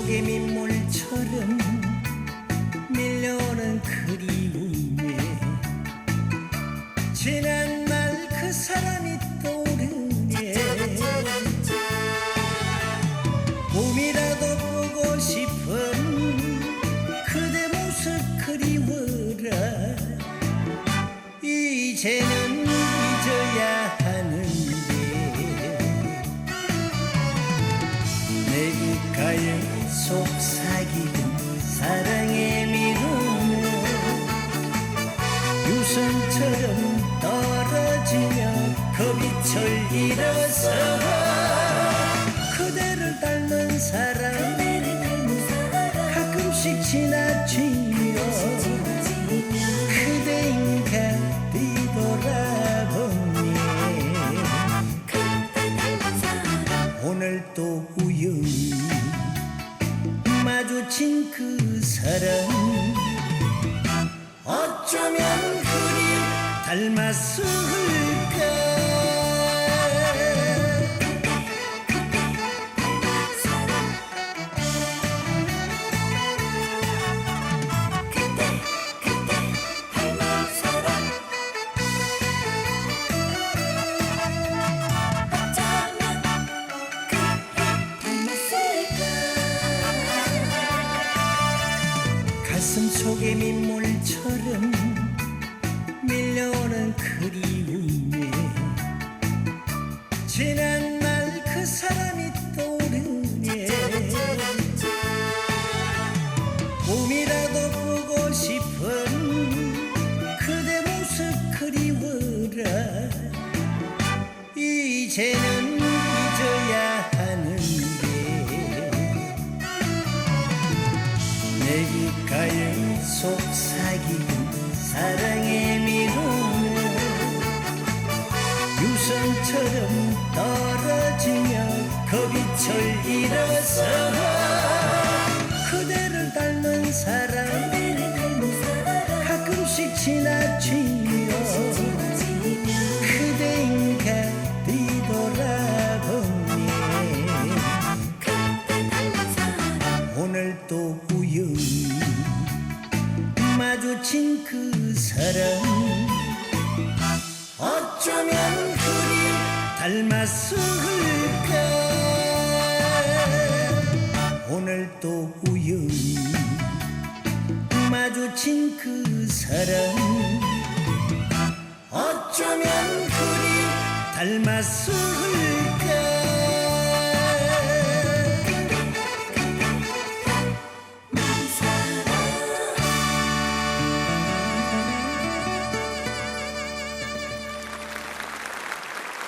속의 민물처럼 밀려오는 그리움에 지난 말그 사람이 떠오르네. 봄이라도 보고 싶은 그대 모습 그리워라. 이제는 잊어야 하는데. 내 귓가에 속삭이는 사랑의 미움은 유선처럼 떨어지며 겁이 철 잃어서 마주친 그 사람. 어쩌면 그리 닮았을 속에 민물처럼 밀려오는 그리움에 지난 날 그 사람이 떠오르네. 꿈이라도 보고 싶은 그대 모습 그리워라. 이제는 내 귓가에 속삭이는 사랑의 미로는 유성처럼 떨어지며 겁이철 잃어서 그대를 닮은 사람 가끔씩 지나치며 그대인가 뒤돌아보니 마주친 그 사람. 어쩌면 그리 닮았을까? 오늘 또 우연히 마주친 그 사람. 어쩌면 그리 닮았을까